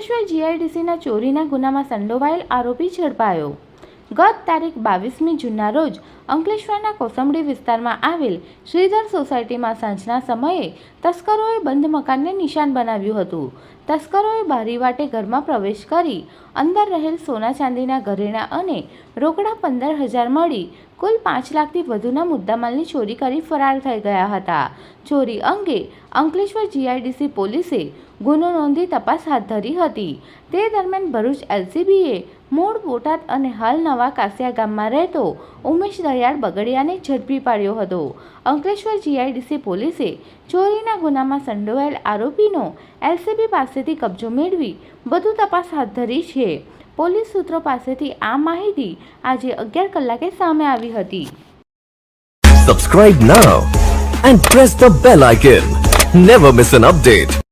જીઆઈડીસીના ચોરીના ગુનામાં સંડોવાયેલ આરોપી ઝડપાયો. ગત તારીખ બાવીસમી જૂનના રોજ અંકલેશ્વરના કોસંબડી વિસ્તારમાં આવેલ શ્રીધર સોસાયટીમાં સાંજના સમયે તસ્કરોએ બંધ મકાનને નિશાન બનાવ્યું હતું. તસ્કરોએ બારી વાટે ઘરમાં પ્રવેશ કરી અંદર રહેલ સોના ચાંદીના ઘરેણાં અને રોકડા પંદર હજાર મળી કુલ પાંચ લાખથી વધુના મુદ્દામાલની ચોરી કરી ફરાર થઈ ગયા હતા. ચોરી અંગે અંકલેશ્વર જીઆઈડીસી પોલીસે ગુનો નોંધી તપાસ હાથ ધરી હતી. તે દરમિયાન ભરૂચ એલસીબીએ મૂળ બોટાદ અને હાલ નવા કાસિયા ગામમાં રહેતો ઉમેશ દયાળ બગડિયાને ઝડપી પાડ્યો હતો. અંકલેશ્વર જીઆઈડીસી પોલીસે ચોરીના ગુનામાં સંડોવાયેલ આરોપીનો એલસીબી પાસેથી કબજો મેળવી વધુ તપાસ હાથ ધરી છે. પોલીસ સૂત્રો પાસેથી આ માહિતી આજે અગિયાર કલાકે સામે આવી હતી. Subscribe now and press the bell icon never miss an update.